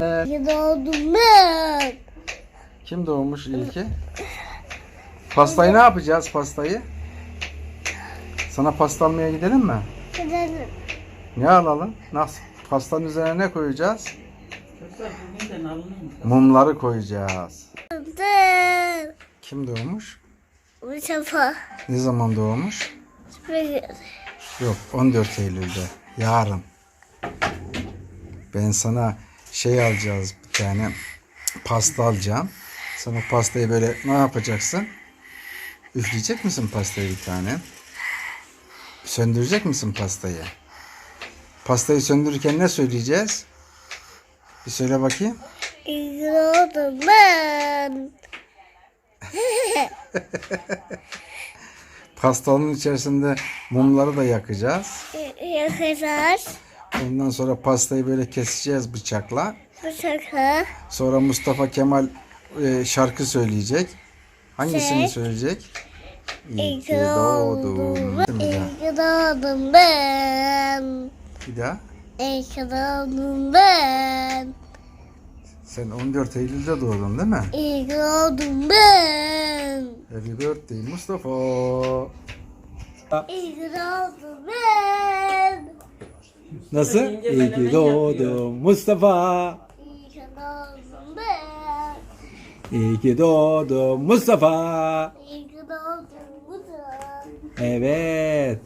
Ee, İyi doğdum ben. kim doğmuş iyi ki? Pastayı ne yapacağız pastayı? Sana pasta almaya gidelim mi? Gidelim. Ne alalım? Nasıl? Pastanın üzerine ne koyacağız? Mumları koyacağız. Kim doğmuş? Mustafa. Ne zaman doğmuş? Bugün. Yok 14 Eylül'de. Yarın. Ben sana şey alacağız bir tane pasta alacağım. Sen o pastayı böyle ne yapacaksın? Üfleyecek misin pastayı bir tane? Söndürecek misin pastayı? Pastayı söndürürken ne söyleyeceğiz? Bir söyle bakayım. Ben. Pastanın içerisinde mumları da yakacağız. Yakacağız. Ondan sonra pastayı böyle keseceğiz bıçakla. Bıçakla. Sonra Mustafa Kemal e, şarkı söyleyecek. Hangisini Şey. söyleyecek? İyi ki doğdun. Bir daha. İyi doğdum ben. Bir daha. İyi ki doğdum ben. Sen 14 Eylül'de doğdun değil mi? İyi ki doğdum ben. Happy birthday Mustafa. İyi ki doğdum ben. Nasıl? İnce İyi menemen ki doğdun Mustafa. İyi ki doğdum ben. İyi ki doğdun Mustafa. İyi ki doğdum ben. Evet.